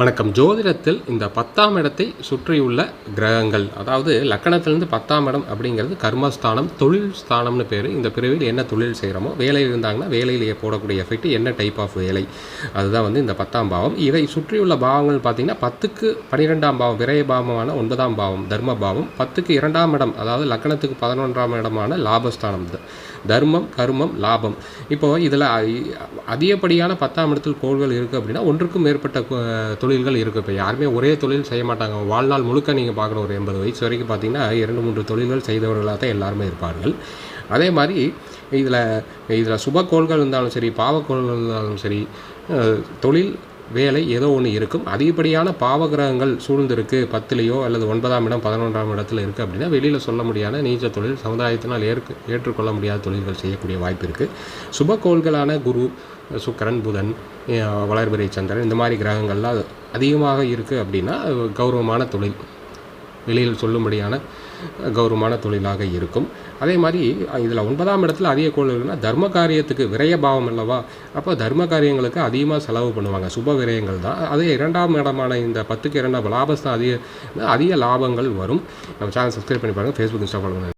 வணக்கம். ஜோதிடத்தில் இந்த பத்தாம் இடத்தை சுற்றியுள்ள கிரகங்கள் அதாவது லக்கணத்திலிருந்து பத்தாம் இடம் அப்படிங்கிறது கர்மஸ்தானம் தொழில் ஸ்தானம்னு பேர். இந்த பிரிவில் என்ன தொழில் செய்கிறோமோ வேலையில் இருந்தாங்கன்னா வேலையிலேயே போடக்கூடிய எஃபெக்ட் என்ன டைப் ஆஃப் வேலை அதுதான் வந்து இந்த பத்தாம் பாவம். இதை சுற்றியுள்ள பாவங்கள் பார்த்திங்கன்னா பத்துக்கு பன்னிரெண்டாம் பாவம் விரைய பாவமான ஒன்பதாம் பாவம் தர்ம பாவம். பத்துக்கு இரண்டாம் இடம் அதாவது லக்கணத்துக்கு பதினொன்றாம் இடமான லாபஸ்தானம். தர்மம் கர்மம் லாபம். இப்போது இதில் அதிகப்படியான பத்தாம் இடத்தில் கோள்கள் இருக்குது அப்படின்னா ஒன்றுக்கும் மேற்பட்ட தொழில்கள் இருக்கும் இப்போ யாருமே ஒரே தொழில் செய்ய மாட்டாங்க. வாழ்நாள் முழுக்க நீங்கள் பார்க்கணும் ஒரு எண்பது வயசு வரைக்கும் பார்த்தீங்கன்னா இரண்டு மூன்று தொழில்கள் செய்தவர்களாக தான் எல்லாருமே இருப்பார்கள். அதே மாதிரி இதில் இதில் சுபக்கோள்கள் இருந்தாலும் சரி பாவக்கோள்கள் இருந்தாலும் சரி தொழில் வேலை ஏதோ ஒன்று இருக்கும். அதிகப்படியான பாவகிரகங்கள் சூழ்ந்திருக்கு. பத்துலேயோ அல்லது ஒன்பதாம் இடம் பதினொன்றாம் இடத்துல இருக்குது அப்படின்னா வெளியில் சொல்ல முடியாத நீச்ச தொழில் சமுதாயத்தினால் ஏற்க ஏற்றுக்கொள்ள முடியாத தொழில்கள் செய்யக்கூடிய வாய்ப்பு இருக்குது சுபக்கோள்களான குரு சுக்கரன் புதன் வளர்பிறை சந்திரன் இந்த மாதிரி கிரகங்கள்லாம் அதிகமாக இருக்குது அப்படின்னா கௌரவமான தொழில். வெளியில் சொல்லும்படியான கௌரவமான தொழிலாக இருக்கும். அதே மாதிரி இதில் ஒன்பதாம் இடத்துல அதிக கோள் இருக்குன்னா தர்ம காரியத்துக்கு விரய பாவம் அல்லவா? அப்போ தர்ம காரியங்களுக்கு அதிகமாக செலவு பண்ணுவாங்க. சுப விரயங்கள் தான். அதே இரண்டாம் இடமான இந்த பத்துக்கு இரண்டாம் லாபஸ்தான் அதிக அதிக லாபங்கள் வரும். நம்ம சேனல் சப்ஸ்கிரைப் பண்ணி பாருங்கள் ஃபேஸ்புக் இன்ஸ்டா